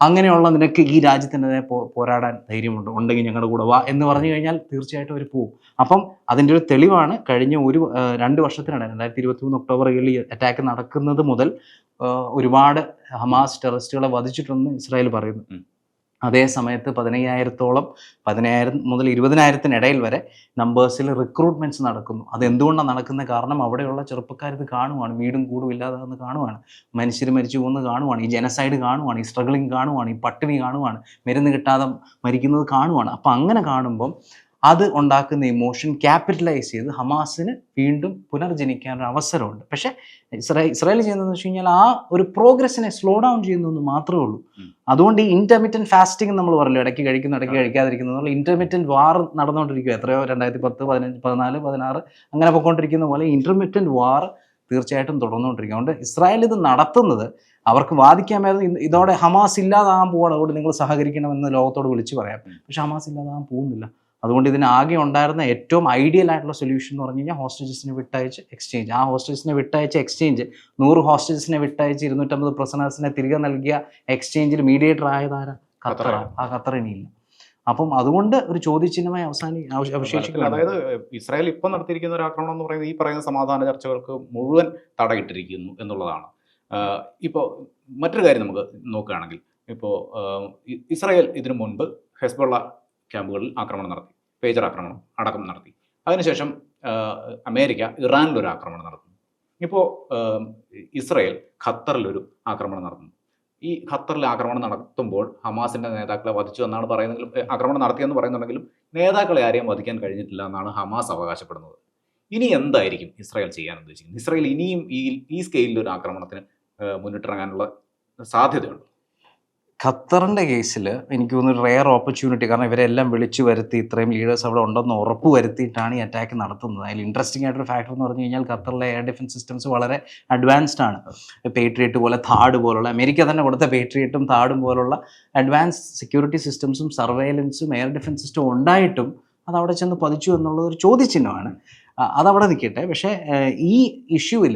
Speaker 1: അങ്ങനെയുള്ള നിനക്ക് ഈ രാജ്യത്തിനെതിരെ പോരാടാൻ ധൈര്യമുണ്ട് ഉണ്ടെങ്കിൽ ഞങ്ങളുടെ കൂടെ വാ എന്ന് പറഞ്ഞു കഴിഞ്ഞാൽ തീർച്ചയായിട്ടും അവർ പോവും അപ്പം അതിന്റെ ഒരു തെളിവാണ് കഴിഞ്ഞ ഒരു രണ്ട് വർഷത്തിനിടെ രണ്ടായിരത്തി ഇരുപത്തി മൂന്ന് ഒക്ടോബർ ഏഴിൽ അറ്റാക്ക് നടക്കുന്നത് മുതൽ ഒരുപാട് ഹമാസ് ടെററിസ്റ്റുകളെ വധിച്ചിട്ടുണ്ടെന്ന് ഇസ്രായേൽ പറയുന്നു. അതേ സമയത്ത് പതിനയ്യായിരത്തോളം പതിനായിരം മുതൽ ഇരുപതിനായിരത്തിനിടയിൽ വരെ നമ്പേഴ്സിൽ റിക്രൂട്ട്മെന്റ്സ് നടക്കുന്നു. അത് എന്തുകൊണ്ടാണ് നടക്കുന്ന കാരണം അവിടെയുള്ള ചെറുപ്പക്കാർ ഇത് കാണുവാണ്. വീടും കൂടും ഇല്ലാതാകുന്ന കാണുവാണ്. മനുഷ്യർ മരിച്ചു പോകുന്നത് കാണുവാണ്. ഈ ജനസൈഡ് കാണുവാണ്. ഈ സ്ട്രഗിളിങ് കാണുവാണ്. ഈ പട്ടിണി കാണുവാണ്. മരുന്ന് കിട്ടാതെ മരിക്കുന്നത് കാണുവാണ്. അപ്പം അങ്ങനെ കാണുമ്പം അത് ഉണ്ടാക്കുന്ന ഇമോഷൻ ക്യാപിറ്റലൈസ് ചെയ്ത് ഹമാസിന് വീണ്ടും പുനർജനിക്കാനൊരു അവസരമുണ്ട്. പക്ഷേ ഇസ്രായേൽ ഇസ്രായേൽ ചെയ്യുന്നതെന്ന് വെച്ച് കഴിഞ്ഞാൽ ആ ഒരു പ്രോഗ്രസ്സിനെ സ്ലോ ഡൗൺ ചെയ്യുന്നു എന്ന് മാത്രമേ ഉള്ളൂ. അതുകൊണ്ട് ഈ ഇന്റർമീഡിയൻ ഫാസ്റ്റിംഗ് നമ്മൾ പറയല്ലോ ഇടയ്ക്ക് കഴിക്കുന്നു ഇടയ്ക്ക് കഴിക്കാതിരിക്കുന്നു എന്നുള്ള വാർ നടന്നുകൊണ്ടിരിക്കുക എത്രയോ രണ്ടായിരത്തി പത്ത് പതിനഞ്ച് പതിനാല് പതിനാറ് അങ്ങനെ പോയിക്കൊണ്ടിരിക്കുന്ന പോലെ ഇന്റർമീഡിയൻ വാർ തീർച്ചയായിട്ടും തുടർന്നുകൊണ്ടിരിക്കുക അതുകൊണ്ട് ഇസ്രായേൽ ഇത് നടത്തുന്നത് അവർക്ക് വാദിക്കാമായിരുന്നു. മേലും ഇതോടെ ഹമാസ് ഇല്ലാതാകാൻ പോവാണ്. അതുകൊണ്ട് നിങ്ങൾ സഹകരിക്കണമെന്ന് ലോകത്തോട് വിളിച്ചു പറയാം. പക്ഷെ ഹമാസ് ഇല്ലാതാകാൻ പോകുന്നില്ല. അതുകൊണ്ട് ഇതിന് ആകെ ഉണ്ടായിരുന്ന ഏറ്റവും ഐഡിയൽ ആയിട്ടുള്ള സൊല്യൂഷൻ എന്ന് പറഞ്ഞു കഴിഞ്ഞാൽ ഹോസ്റ്റേജസിനെ വിട്ടയച്ച് എക്സ്ചേഞ്ച് ആ ഹോസ്റ്റേജസിനെ വിട്ടയച്ച് എക്സ്ചേഞ്ച് നൂറ് ഹോസ്റ്റേജസിനെ വിട്ടയച്ച് ഇരുന്നൂറ്റമ്പത് പ്രസനേഴ്സിനെ തിരികെ നൽകിയ എക്സ്ചേഞ്ചിൽ മീഡിയേറ്റർ ആയതാര?
Speaker 2: ഖത്തർ
Speaker 1: ആ ഖത്തർ ഇനിയില്ല. അപ്പം അതുകൊണ്ട് ഒരു ചോദ്യചിഹ്നമായി അവസാനി അവശേഷിക്കുന്നു
Speaker 2: അതായത് ഇസ്രായേൽ ഇപ്പം നടത്തിയിരിക്കുന്ന ഒരു ആക്രമണം എന്ന് പറയുന്നത് ഈ പറയുന്ന സമാധാന ചർച്ചകൾക്ക് മുഴുവൻ തടയിട്ടിരിക്കുന്നു എന്നുള്ളതാണ്. ഇപ്പോൾ മറ്റൊരു കാര്യം നമുക്ക് നോക്കുകയാണെങ്കിൽ ഇപ്പോൾ ഇസ്രായേൽ ഇതിനു മുൻപ് ഹെസ്ബുള്ള ക്യാമ്പുകളിൽ ആക്രമണം നടത്തി. പേജർ ആക്രമണം അടക്കം നടത്തി. അതിനുശേഷം അമേരിക്ക ഇറാനിലൊരു ആക്രമണം നടത്തുന്നു. ഇപ്പോൾ ഇസ്രയേൽ ഖത്തറിലൊരു ആക്രമണം നടത്തുന്നു. ഈ ഖത്തറിൽ ആക്രമണം നടത്തുമ്പോൾ ഹമാസിന്റെ നേതാക്കളെ വധിച്ചു എന്നാണ് പറയുന്നതെങ്കിലും ഏ, ആക്രമണം നടത്തിയെന്ന് പറയുന്നുണ്ടെങ്കിലും നേതാക്കളെ ആരെയും വധിക്കാൻ കഴിഞ്ഞിട്ടില്ല എന്നാണ് ഹമാസ് അവകാശപ്പെടുന്നത്. ഇനി എന്തായിരിക്കും ഇസ്രായേൽ ചെയ്യാൻ ഉദ്ദേശിക്കുന്നത്? ഇസ്രായേൽ ഇനിയും ഈ ഈ സ്കെയിലിൽ ഒരു ആക്രമണത്തിന് മുന്നിട്ടിറങ്ങാനുള്ള സാധ്യതയുണ്ട്?
Speaker 1: ഖത്തറിന്റെ കേസിൽ എനിക്ക് തോന്നുന്നു റെയർ ഓപ്പർച്യൂണിറ്റി കാരണം ഇവരെല്ലാം വിളിച്ചു വരുത്തി ഇത്രയും ലീഡേഴ്സ് അവിടെ ഉണ്ടെന്ന് ഉറപ്പ് വരുത്തിയിട്ടാണ് ഈ അറ്റാക്ക് നടത്തുന്നത്. അതിൽ ഇൻട്രസ്റ്റിംഗ് ആയിട്ടൊരു ഫാക്ടർ എന്ന് പറഞ്ഞു കഴിഞ്ഞാൽ ഖത്തറിലെ എയർ ഡിഫൻസ് സിസ്റ്റംസ് വളരെ അഡ്വാൻസ്ഡ് ആണ്. പേട്രിയറ്റ് പോലെ താഡ് പോലുള്ള അമേരിക്ക തന്നെ കൊടുത്ത പേട്രിയറ്റും താഡും പോലുള്ള അഡ്വാൻസ് സെക്യൂരിറ്റി സിസ്റ്റംസും സർവൈലൻസും എയർ ഡിഫൻസ് സിസ്റ്റം ഉണ്ടായിട്ടും അത് അവിടെ ചെന്ന് പതിച്ചു എന്നുള്ളത് ഒരു ചോദ്യചിഹ്നമാണ്. അതവിടെ നിൽക്കട്ടെ. പക്ഷേ ഈ ഇഷ്യൂവിൽ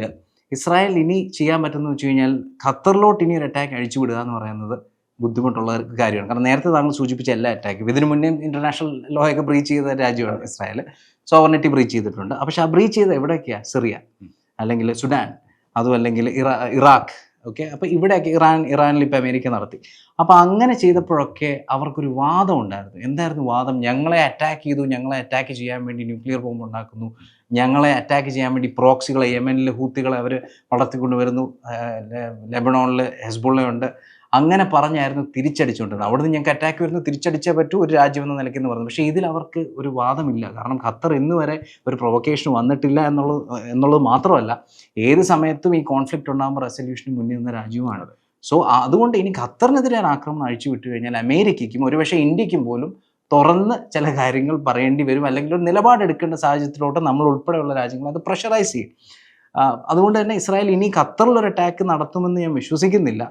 Speaker 1: ഇസ്രായേൽ ഇനി ചെയ്യാൻ പറ്റുന്നത് വെച്ച് കഴിഞ്ഞാൽ ഖത്തറിലോട്ട് ഇനി ഒരു അറ്റാക്ക് അഴിച്ചുവിടുക എന്ന് പറയുന്നത് ബുദ്ധിമുട്ടുള്ള കാര്യമാണ്. കാരണം നേരത്തെ താങ്കൾ സൂചിപ്പിച്ച എല്ലാ അറ്റാക്കും ഇതിനു മുന്നേ ഇന്റർനാഷണൽ ലോയൊക്കെ ബ്രീച്ച് ചെയ്ത രാജ്യമാണ് ഇസ്രായേൽ സോവർണിറ്റി ബ്രീച്ച് ചെയ്തിട്ടുണ്ട്. പക്ഷെ ആ ബ്രീച്ച് ചെയ്ത എവിടെയൊക്കെയാ? സിറിയ അല്ലെങ്കിൽ സുഡാൻ അതും അല്ലെങ്കിൽ ഇറാ ഇറാഖ് ഓക്കെ അപ്പോൾ ഇവിടെയൊക്കെ ഇറാൻ ഇറാനിൽ ഇപ്പോൾ അമേരിക്ക നടത്തി. അപ്പോൾ അങ്ങനെ ചെയ്തപ്പോഴൊക്കെ അവർക്കൊരു വാദം ഉണ്ടായിരുന്നു. എന്തായിരുന്നു വാദം? ഞങ്ങളെ അറ്റാക്ക് ചെയ്തു ഞങ്ങളെ അറ്റാക്ക് ചെയ്യാൻ വേണ്ടി ന്യൂക്ലിയർ ബോംബ് ഉണ്ടാക്കുന്നു. ഞങ്ങളെ അറ്റാക്ക് ചെയ്യാൻ വേണ്ടി പ്രോക്സികളെ യമനിലെ ഹൂത്തികളെ അവർ വളർത്തിക്കൊണ്ടുവരുന്നു. ലെബണോണിൽ ഹെസ്ബുള്ളയുണ്ട്. അങ്ങനെ പറഞ്ഞായിരുന്നു തിരിച്ചടിച്ചുകൊണ്ടിരുന്നത്. നിന്ന് ഞങ്ങൾക്ക് അറ്റാക്ക് വരുന്നു തിരിച്ചടിച്ചേ പറ്റൂ ഒരു രാജ്യം എന്ന നിലയ്ക്ക് എന്ന് പറഞ്ഞു. പക്ഷേ ഇതിൽ അവർക്ക് ഒരു വാദമില്ല. കാരണം ഖത്തർ ഇന്ന് വരെ ഒരു പ്രൊവക്കേഷൻ വന്നിട്ടില്ല എന്നുള്ളത് എന്നുള്ളത് മാത്രമല്ല ഏത് സമയത്തും ഈ കോൺഫ്ലിക്റ്റ് ഉണ്ടാകുമ്പോൾ റെസൊല്യൂഷന് മുന്നിൽ നിന്ന രാജ്യവുമാണ് സോ അതുകൊണ്ട് ഇനി ഖത്തറിനെതിരെ ആക്രമണം അഴിച്ചു വിട്ടു കഴിഞ്ഞാൽ അമേരിക്കയ്ക്കും ഒരുപക്ഷെ ഇന്ത്യക്കും പോലും തുറന്ന് ചില കാര്യങ്ങൾ പറയേണ്ടി വരും. അല്ലെങ്കിൽ ഒരു നിലപാടെടുക്കേണ്ട സാഹചര്യത്തിലോട്ട് നമ്മൾ ഉൾപ്പെടെയുള്ള രാജ്യങ്ങൾ അത് പ്രഷറൈസ് ചെയ്യും. അതുകൊണ്ട് തന്നെ ഇസ്രായേൽ ഇനി ഖത്തറിലൊരു അറ്റാക്ക് നടത്തുമെന്ന് ഞാൻ വിശ്വസിക്കുന്നില്ല.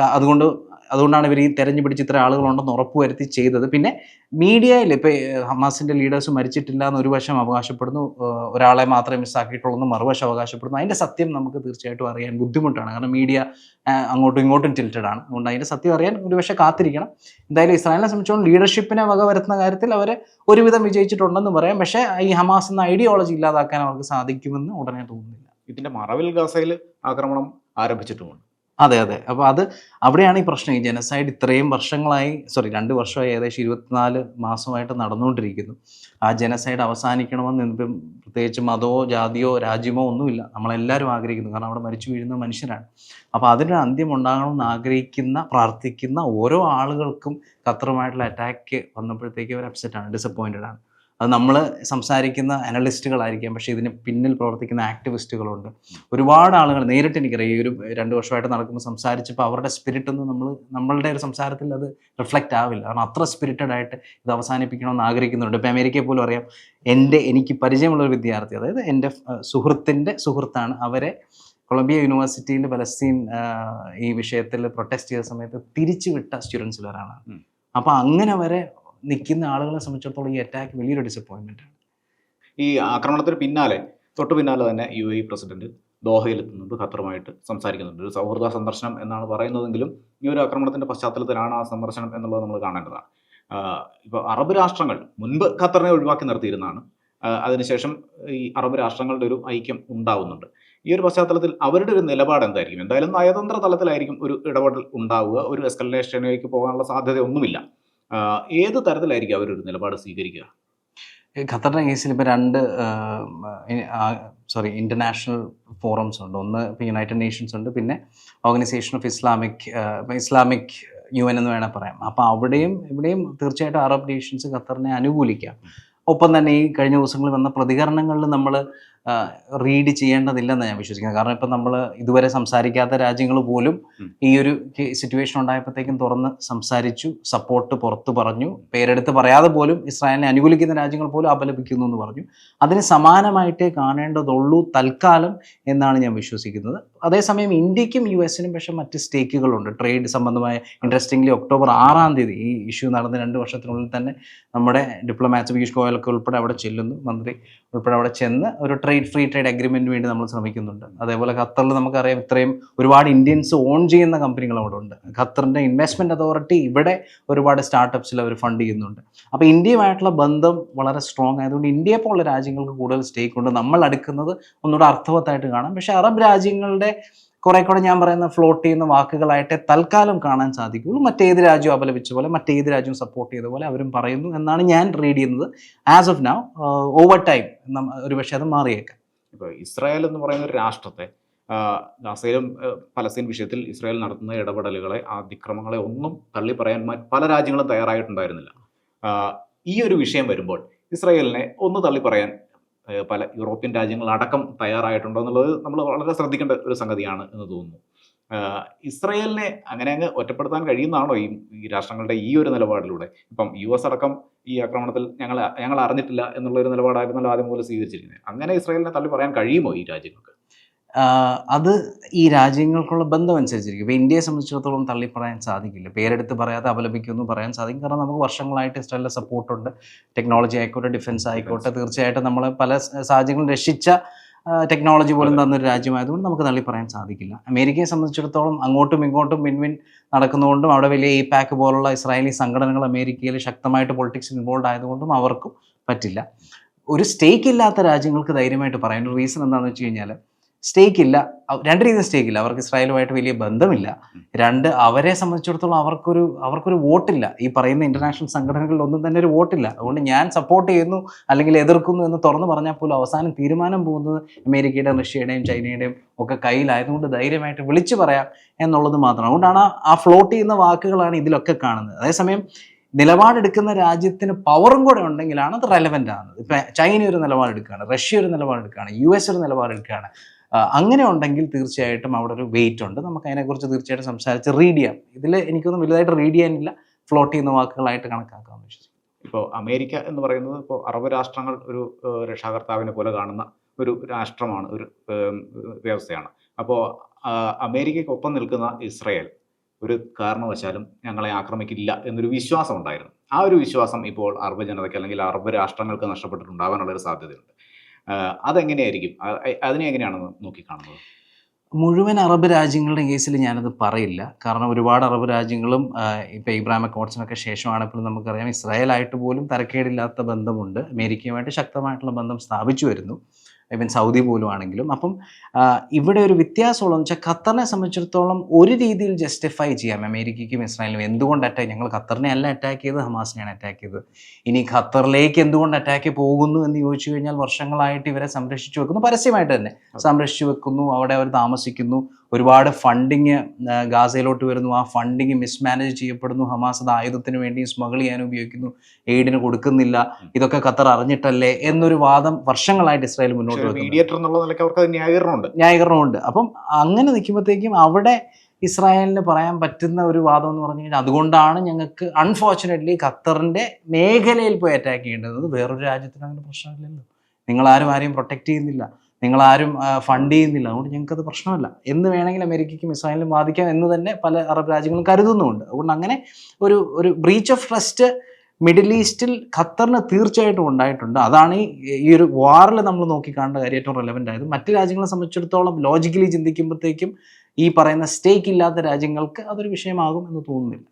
Speaker 1: അതുകൊണ്ട് അതുകൊണ്ടാണ് ഇവർ ഈ തെരഞ്ഞു പിടിച്ച് ഇത്ര ആളുകളുണ്ടെന്ന് ഉറപ്പുവരുത്തി ചെയ്തത്. പിന്നെ മീഡിയയിൽ ഇപ്പോൾ ഹമാസിന്റെ ലീഡേഴ്സ് മരിച്ചിട്ടില്ല എന്ന് ഒരു വശം അവകാശപ്പെടുന്നു ഒരാളെ മാത്രമേ മിസ്സാക്കിയിട്ടുള്ളൂ മറുവശം അവകാശപ്പെടുന്നു. അതിന്റെ സത്യം നമുക്ക് തീർച്ചയായിട്ടും അറിയാൻ ബുദ്ധിമുട്ടാണ്. കാരണം മീഡിയ അങ്ങോട്ടും ഇങ്ങോട്ടും ടിൽറ്റഡ് ആണ്. അതുകൊണ്ട് അതിന്റെ സത്യം അറിയാൻ ഒരുപക്ഷെ കാത്തിരിക്കണം. എന്തായാലും ഇസ്രായേലിനെ സംബന്ധിച്ചോളം ലീഡർഷിപ്പിനെ വക വരുത്തുന്ന കാര്യത്തിൽ അവർ ഒരുവിധം വിജയിച്ചിട്ടുണ്ടെന്ന് പറയാം. പക്ഷേ ഈ ഹമാസ് എന്ന ഐഡിയോളജി ഇല്ലാതാക്കാൻ അവർക്ക് സാധിക്കുമെന്ന് ഉടനെ തോന്നുന്നില്ല.
Speaker 2: ഇതിന്റെ മറവിൽ ഗസയിൽ ആക്രമണം ആരംഭിച്ചിട്ടുമുണ്ട്.
Speaker 1: അതെ അതെ. അപ്പോൾ അത് അവിടെയാണ് ഈ പ്രശ്നം. ഈ ജനസൈഡ് ഇത്രയും വർഷങ്ങളായി സോറി രണ്ട് വർഷമായി ഏകദേശം ഇരുപത്തിനാല് മാസമായിട്ട് നടന്നുകൊണ്ടിരിക്കുന്നു. ആ ജനസൈഡ് അവസാനിക്കണമെന്ന് ഇപ്പം പ്രത്യേകിച്ച് മതമോ ജാതിയോ രാജ്യമോ ഒന്നുമില്ല. നമ്മളെല്ലാവരും ആഗ്രഹിക്കുന്നു. കാരണം അവിടെ മരിച്ചു വീഴുന്ന മനുഷ്യരാണ്. അപ്പോൾ അതിനൊരു അന്ത്യം ഉണ്ടാകണമെന്ന് ആഗ്രഹിക്കുന്ന പ്രാർത്ഥിക്കുന്ന ഓരോ ആളുകൾക്കും ഖത്തറുമായിട്ടുള്ള അറ്റാക്ക് വന്നപ്പോഴത്തേക്ക് അവർ അപ്സെറ്റാണ് ഡിസപ്പോയിന്റഡ് ആണ്. അത് നമ്മൾ സംസാരിക്കുന്ന അനലിസ്റ്റുകളായിരിക്കാം. പക്ഷേ ഇതിന് പിന്നിൽ പ്രവർത്തിക്കുന്ന ആക്ടിവിസ്റ്റുകളുണ്ട്. ഒരുപാട് ആളുകൾ നേരിട്ട് എനിക്കറിയാം. ഈ ഒരു രണ്ട് വർഷമായിട്ട് നടക്കുമ്പോൾ സംസാരിച്ചപ്പോൾ അവരുടെ സ്പിരിറ്റ് ഒന്നും നമ്മൾ നമ്മളുടെ ഒരു സംസാരത്തിൽ അത് റിഫ്ലക്റ്റ് ആവില്ല. കാരണം അത്ര സ്പിരിറ്റഡ് ആയിട്ട് ഇത് അവസാനിപ്പിക്കണമെന്ന് ആഗ്രഹിക്കുന്നുണ്ട്. ഇപ്പോൾ അമേരിക്കയെ പോലും അറിയാം എന്റെ എനിക്ക് പരിചയമുള്ള ഒരു വിദ്യാർത്ഥി അതായത് എന്റെ സുഹൃത്തിന്റെ സുഹൃത്താണ്. അവരെ കൊളംബിയ യൂണിവേഴ്സിറ്റിയിൽ പലസ്തീൻ ഈ വിഷയത്തിൽ പ്രൊട്ടസ്റ്റ് ചെയ്ത സമയത്ത് തിരിച്ചുവിട്ട സ്റ്റുഡൻസിൽ ഒരാളാണ്. അപ്പോൾ അങ്ങനെ വരെ നിൽക്കുന്ന ആളുകളെ സംബന്ധിച്ചിടത്തോളം ഈ അറ്റാക്ക് വലിയൊരു ഡിസപ്പോയിൻമെന്റ് ആണ്.
Speaker 2: ഈ ആക്രമണത്തിന് പിന്നാലെ തൊട്ട് പിന്നാലെ തന്നെ യു എ പ്രസിഡന്റ് ദോഹയിലെത്തുന്നുണ്ട് ഖത്തറുമായിട്ട് സംസാരിക്കുന്നുണ്ട്. ഒരു സൗഹൃദ സന്ദർശനം എന്നാണ് പറയുന്നതെങ്കിലും ഈ ഒരു ആക്രമണത്തിന്റെ പശ്ചാത്തലത്തിലാണ് ആ സന്ദർശനം എന്നുള്ളത് നമ്മൾ കാണേണ്ടതാണ്. ഇപ്പോൾ അറബ് രാഷ്ട്രങ്ങൾ മുൻപ് ഖത്തറിനെ ഒഴിവാക്കി നിർത്തിയിരുന്നതാണ്. അതിനുശേഷം ഈ അറബ് രാഷ്ട്രങ്ങളുടെ ഒരു ഐക്യം ഉണ്ടാവുന്നുണ്ട്. ഈ ഒരു പശ്ചാത്തലത്തിൽ അവരുടെ ഒരു നിലപാട് എന്തായിരിക്കും? എന്തായാലും നയതന്ത്ര തലത്തിലായിരിക്കും ഒരു ഇടപെടൽ ഉണ്ടാവുക. ഒരു എസ്കലേഷനിലേക്ക് പോകാനുള്ള സാധ്യത ഒന്നുമില്ല ഏത് തരത്തിലായിരിക്കും അവരൊരു നിലപാട് സ്വീകരിക്കുക?
Speaker 1: ഖത്തറിന്റെ കേസിൽ ഇപ്പോൾ രണ്ട് സോറി ഇന്റർനാഷണൽ ഫോറംസ് ഉണ്ട്. ഒന്ന് ഇപ്പോൾ യുണൈറ്റഡ് നേഷൻസ് ഉണ്ട്. പിന്നെ organisation of Islamic Islamic U N എന്ന് വേണമെങ്കിൽ പറയാം. അപ്പോൾ അവിടെയും ഇവിടെയും തീർച്ചയായിട്ടും അറബ് നേഷൻസ് ഖത്തറിനെ അനുകൂലിക്കാം. ഒപ്പം തന്നെ ഈ കഴിഞ്ഞ ദിവസങ്ങളിൽ വന്ന പ്രതികരണങ്ങളിൽ നമ്മൾ റീഡ് ചെയ്യേണ്ടതില്ലെന്ന് ഞാൻ വിശ്വസിക്കുന്നത്. കാരണം ഇപ്പം നമ്മൾ ഇതുവരെ സംസാരിക്കാത്ത രാജ്യങ്ങൾ പോലും ഈ ഒരു സിറ്റുവേഷൻ ഉണ്ടായപ്പോഴത്തേക്കും തുറന്ന് സംസാരിച്ചു സപ്പോർട്ട് പുറത്ത് പറഞ്ഞു പേരെടുത്ത് പറയാതെ പോലും ഇസ്രായേലിനെ അനുകൂലിക്കുന്ന രാജ്യങ്ങൾ പോലും അപലപിക്കുന്നു എന്ന് പറഞ്ഞു. അതിന് സമാനമായിട്ടേ കാണേണ്ടതുള്ളൂ തൽക്കാലം എന്നാണ് ഞാൻ വിശ്വസിക്കുന്നത്. അതേസമയം ഇന്ത്യക്കും യു എസിനും പക്ഷേ മറ്റ് സ്റ്റേക്കുകളുണ്ട്. ട്രേഡ് സംബന്ധമായ ഇൻട്രസ്റ്റിംഗ്ലി ഒക്ടോബർ ആറാം തീയതി ഈ ഇഷ്യൂ നടന്ന രണ്ട് വർഷത്തിനുള്ളിൽ തന്നെ നമ്മുടെ ഡിപ്ലോമാറ്റ്സ് പീയൂഷ് ഗോയലൊക്കെ ഉൾപ്പെടെ അവിടെ ചെല്ലുന്നു. മന്ത്രി ഉൾപ്പെടെ അവിടെ ചെന്ന് ഒരു ട്രേഡ് ഫ്രീ ട്രേഡ് അഗ്രിമെന്റിന് വേണ്ടി നമ്മൾ ശ്രമിക്കുന്നുണ്ട്. അതേപോലെ ഖത്തറിൽ നമുക്കറിയാം ഇത്രയും ഒരുപാട് ഇന്ത്യൻസ് ഓൺ ചെയ്യുന്ന കമ്പനികൾ അവിടെ ഉണ്ട്. ഖത്തറിന്റെ ഇൻവെസ്റ്റ്മെന്റ് അതോറിറ്റി ഇവിടെ ഒരുപാട് സ്റ്റാർട്ടപ്സിൽ അവർ ഫണ്ട് ചെയ്യുന്നുണ്ട്. അപ്പോൾ ഇന്ത്യയുമായിട്ടുള്ള ബന്ധം വളരെ സ്ട്രോങ് ആയതുകൊണ്ട് ഇന്ത്യയെ പോലുള്ള രാജ്യങ്ങൾക്ക് കൂടുതൽ സ്റ്റേക്ക് ഉണ്ട്. നമ്മൾ അടുക്കുന്നത് ഒന്നുകൂടെ അർത്ഥവത്തായിട്ട് കാണാം. പക്ഷേ അറബ് രാജ്യങ്ങളുടെ കുറെ കൂടെ ഞാൻ പറയുന്ന ഫ്ലോട്ട് ചെയ്യുന്ന വാക്കുകളായിട്ടേ തൽക്കാലം കാണാൻ സാധിക്കുള്ളൂ മറ്റേത് രാജ്യം അപലപിച്ച പോലെ മറ്റേത് രാജ്യം സപ്പോർട്ട് ചെയ്ത പോലെ അവരും പറയുന്നു എന്നാണ് ഞാൻ റീഡ് ചെയ്യുന്നത്. As of now over time ഒരുപക്ഷെ അത് മാറിയേക്കാം.
Speaker 2: ഇപ്പോൾ ഇസ്രായേൽ എന്ന് പറയുന്ന ഒരു രാഷ്ട്രത്തെ ഗാസയിലും പലസ്തീൻ വിഷയത്തിൽ ഇസ്രായേൽ നടത്തുന്ന ഇടപെടലുകളെ അതിക്രമങ്ങളെ ഒന്നും തള്ളി പറയാൻ പല രാജ്യങ്ങളും തയ്യാറായിട്ടുണ്ടായിരുന്നില്ല. ഈ ഒരു വിഷയം വരുമ്പോൾ ഇസ്രായേലിനെ ഒന്ന് തള്ളി പറയാൻ പല യൂറോപ്യൻ രാജ്യങ്ങൾ അടക്കം തയ്യാറായിട്ടുണ്ടോ എന്നുള്ളത് നമ്മൾ വളരെ ശ്രദ്ധിക്കേണ്ട ഒരു സംഗതിയാണ് എന്ന് തോന്നുന്നു. ഇസ്രയേലിനെ അങ്ങനെ അങ്ങ് ഒറ്റപ്പെടുത്താൻ കഴിയുന്നതാണോ ഈ ഈ രാഷ്ട്രങ്ങളുടെ ഈ ഒരു നിലപാടിലൂടെ? ഇപ്പം യു എസ് അടക്കം ഈ ആക്രമണത്തിൽ ഞങ്ങൾ ഞങ്ങൾ അറിഞ്ഞിട്ടില്ല എന്നുള്ള ഒരു നിലപാടായിരുന്നല്ലോ ആദ്യം മുതൽ സ്വീകരിച്ചിരിക്കുന്നത്. അങ്ങനെ ഇസ്രയേലിനെ തള്ളി പറയാൻ കഴിയുമോ ഈ രാജ്യങ്ങൾക്ക്?
Speaker 1: അത് ഈ രാജ്യങ്ങൾക്കുള്ള ബന്ധം അനുസരിച്ചിരിക്കും ഇപ്പോൾ ഇന്ത്യയെ സംബന്ധിച്ചിടത്തോളം തള്ളി പറയാൻ സാധിക്കില്ല. പേരെടുത്ത് പറയാതെ അപലപിക്കുമെന്ന് പറയാൻ സാധിക്കും കാരണം നമുക്ക് വർഷങ്ങളായിട്ട് ഇസ്രായേലിന്റെ സപ്പോർട്ടുണ്ട് ടെക്നോളജി ആയിക്കോട്ടെ ഡിഫൻസ് ആയിക്കോട്ടെ തീർച്ചയായിട്ടും നമ്മൾ പല സാഹചര്യങ്ങളും രക്ഷിച്ച ടെക്നോളജി പോലും തന്നൊരു രാജ്യമായതുകൊണ്ട് നമുക്ക് തള്ളി പറയാൻ സാധിക്കില്ല. അമേരിക്കയെ സംബന്ധിച്ചിടത്തോളം അങ്ങോട്ടും ഇങ്ങോട്ടും വിൻ വിൻ നടക്കുന്നതുകൊണ്ടും അവിടെ വലിയ ഈ പാക്ക് പോലുള്ള ഇസ്രായേലി സംഘടനകൾ അമേരിക്കയിൽ ശക്തമായിട്ട് പൊളിറ്റിക്സ് ഇൻവോൾവ് ആയതുകൊണ്ടും അവർക്കും പറ്റില്ല. ഒരു സ്റ്റേക്ക് ഇല്ലാത്ത രാജ്യങ്ങൾക്ക് ധൈര്യമായിട്ട് പറയാൻ ഒരു റീസൺ എന്താണെന്ന് വെച്ച് കഴിഞ്ഞാൽ സ്റ്റേക്ക് ഇല്ല. രണ്ട് രീതിയിൽ സ്റ്റേക്ക് ഇല്ല. അവർക്ക് ഇസ്രായേലുമായിട്ട് വലിയ ബന്ധമില്ല. രണ്ട് അവരെ സംബന്ധിച്ചിടത്തോളം അവർക്കൊരു അവർക്കൊരു വോട്ടില്ല. ഈ പറയുന്ന ഇന്റർനാഷണൽ സംഘടനകളിൽ ഒന്നും തന്നെ ഒരു വോട്ടില്ല. അതുകൊണ്ട് ഞാൻ സപ്പോർട്ട് ചെയ്യുന്നു അല്ലെങ്കിൽ എതിർക്കുന്നു എന്ന് തുറന്നു പറഞ്ഞാൽ പോലും അവസാനം തീരുമാനം പോകുന്നത് അമേരിക്കയുടെയും റഷ്യയുടെയും ചൈനയുടെയും ഒക്കെ കയ്യിലായതുകൊണ്ട് ധൈര്യമായിട്ട് വിളിച്ചു പറയാം എന്നുള്ളത് മാത്രം. അതുകൊണ്ടാണ് ആ- ഫ്ലോട്ട് ചെയ്യുന്ന വാക്കുകളാണ് ഇതിലൊക്കെ കാണുന്നത്. അതേസമയം നിലപാടെടുക്കുന്ന രാജ്യത്തിന് പവറും കൂടെ ഉണ്ടെങ്കിലാണ് അത് റെലവെന്റ് ആകുന്നത്. ഇപ്പം ചൈന ഒരു നിലപാടെടുക്കുകയാണ് റഷ്യ ഒരു നിലപാടെടുക്കുകയാണ് യു എസ് ഒരു നിലപാടെടുക്കുകയാണ്. അങ്ങനെ ഉണ്ടെങ്കിൽ തീർച്ചയായിട്ടും അവിടെ ഒരു വെയിറ്റ് ഉണ്ട്. നമുക്ക് അതിനെക്കുറിച്ച് തീർച്ചയായിട്ടും സംസാരിച്ച് റീഡ് ചെയ്യാം. ഇതിൽ എനിക്കൊന്നും വലുതായിട്ട് റീഡ് ചെയ്യാനില്ല. ഫ്ലോട്ട് ചെയ്യുന്ന വാക്കുകളായിട്ട് കണക്കാക്കാമെന്ന് വിശ്വസിക്കുന്നു.
Speaker 2: ഇപ്പോൾ അമേരിക്ക എന്ന് പറയുന്നത് ഇപ്പോൾ അറബ് രാഷ്ട്രങ്ങൾ ഒരു രക്ഷാകർത്താവിനെ പോലെ കാണുന്ന ഒരു രാഷ്ട്രമാണ് ഒരു വ്യവസ്ഥയാണ്. അപ്പോൾ അമേരിക്കയ്ക്കൊപ്പം നിൽക്കുന്ന ഇസ്രയേൽ ഒരു കാരണവശാലും ഞങ്ങളെ ആക്രമിക്കില്ല എന്നൊരു വിശ്വാസം ഉണ്ടായിരുന്നു. ആ ഒരു വിശ്വാസം ഇപ്പോൾ അറബ് ജനതയ്ക്ക് അല്ലെങ്കിൽ അറബ് രാഷ്ട്രങ്ങൾക്ക് നഷ്ടപ്പെട്ടിട്ടുണ്ടാവാനുള്ള ഒരു സാധ്യതയുണ്ട്. അതെങ്ങനെയായിരിക്കും? അതിനെ എങ്ങനെയാണ് നോക്കിക്കാണുന്നത്?
Speaker 1: മുഴുവൻ അറബ് രാജ്യങ്ങളുടെ കേസിൽ ഞാനത് പറയില്ല. കാരണം ഒരുപാട് അറബ് രാജ്യങ്ങളും ഇപ്പോൾ ഇബ്രാഹിം അക്കോട്സിനൊക്കെ ശേഷമാണ് ഇപ്പോൾ നമുക്കറിയാം ഇസ്രായേലായിട്ട് പോലും തരക്കേടില്ലാത്ത ബന്ധമുണ്ട്. അമേരിക്കയുമായിട്ട് ശക്തമായിട്ടുള്ള ബന്ധം സ്ഥാപിച്ചു വരുന്നു. ഇവൻ സൗദി പോലും ആണെങ്കിലും അപ്പം ഇവിടെ ഒരു വ്യത്യാസമുള്ളതെന്ന് വെച്ചാൽ ഖത്തറിനെ സംബന്ധിച്ചിടത്തോളം ഒരു രീതിയിൽ ജസ്റ്റിഫൈ ചെയ്യാം. അമേരിക്കയ്ക്കും ഇസ്രായേലിനും എന്തുകൊണ്ട് അറ്റാക്ക് ഞങ്ങൾ ഖത്തറിനെ അല്ല അറ്റാക്ക് ചെയ്ത് ഹമാസിനെയാണ് അറ്റാക്ക് ചെയ്തത്. ഇനി ഖത്തറിലേക്ക് എന്തുകൊണ്ട് അറ്റാക്ക് പോകുന്നു എന്ന് ചോദിച്ചു കഴിഞ്ഞാൽ വർഷങ്ങളായിട്ട് ഇവരെ സംരക്ഷിച്ചു വെക്കുന്നു. പരസ്യമായിട്ട് തന്നെ സംരക്ഷിച്ചു വെക്കുന്നു അവിടെ അവർ താമസിക്കുന്നു. ഒരുപാട് ഫണ്ടിങ് ഗാസയിലോട്ട് വരുന്നു. ആ ഫണ്ടിങ് മിസ്മാനേജ് ചെയ്യപ്പെടുന്നു. ഹമാസ് അത് ആയുധത്തിന് വേണ്ടി സ്മഗിൾ ചെയ്യാൻ ഉപയോഗിക്കുന്നു. എയ്ഡിന് കൊടുക്കുന്നില്ല. ഇതൊക്കെ ഖത്തർ അറിഞ്ഞിട്ടല്ലേ എന്നൊരു വാദം വർഷങ്ങളായിട്ട് ഇസ്രായേൽ മുന്നോട്ട്
Speaker 2: മീഡിയേറ്റർ എന്നുള്ള നിലയ്ക്ക് അവർക്ക് ന്യായീകരണമുണ്ട്.
Speaker 1: ന്യായീകരണമുണ്ട്. അപ്പം അങ്ങനെ നിൽക്കുമ്പോഴത്തേക്കും അവിടെ ഇസ്രായേലിന് പറയാൻ പറ്റുന്ന ഒരു വാദം എന്ന് പറഞ്ഞു കഴിഞ്ഞാൽ അതുകൊണ്ടാണ് ഞങ്ങൾക്ക് അൺഫോർച്ചുനേറ്റ്ലി ഖത്തറിന്റെ മേഖലയിൽ പോയി അറ്റാക്ക് ചെയ്യേണ്ടത്. വേറൊരു രാജ്യത്തിന് അങ്ങനെ പ്രശ്നമില്ലല്ലോ. നിങ്ങൾ ആരും ആരെയും പ്രൊട്ടക്ട് ചെയ്യുന്നില്ല. നിങ്ങളാരും ഫണ്ട് ചെയ്യുന്നില്ല. അതുകൊണ്ട് ഞങ്ങൾക്കത് പ്രശ്നമല്ല. എന്ന് വേണമെങ്കിൽ അമേരിക്കയ്ക്ക് മിസൈലിനും ബാധിക്കാം എന്ന് തന്നെ പല അറബ് രാജ്യങ്ങളും കരുതുന്നുമുണ്ട്. അതുകൊണ്ട് അങ്ങനെ ഒരു ഒരു ബ്രീച്ച് ഓഫ് ട്രസ്റ്റ് മിഡിൽ ഈസ്റ്റിൽ ഖത്തറിന് തീർച്ചയായിട്ടും ഉണ്ടായിട്ടുണ്ട്. അതാണ് ഈ ഒരു വാറിൽ നമ്മൾ നോക്കിക്കാണേണ്ട കാര്യം ഏറ്റവും റെലവെന്റ് ആയത്. മറ്റ് രാജ്യങ്ങളെ സംബന്ധിച്ചിടത്തോളം ലോജിക്കലി ചിന്തിക്കുമ്പോഴത്തേക്കും ഈ പറയുന്ന സ്റ്റേക്ക് ഇല്ലാത്ത രാജ്യങ്ങൾക്ക് അതൊരു വിഷയമാകും എന്ന് തോന്നുന്നില്ല.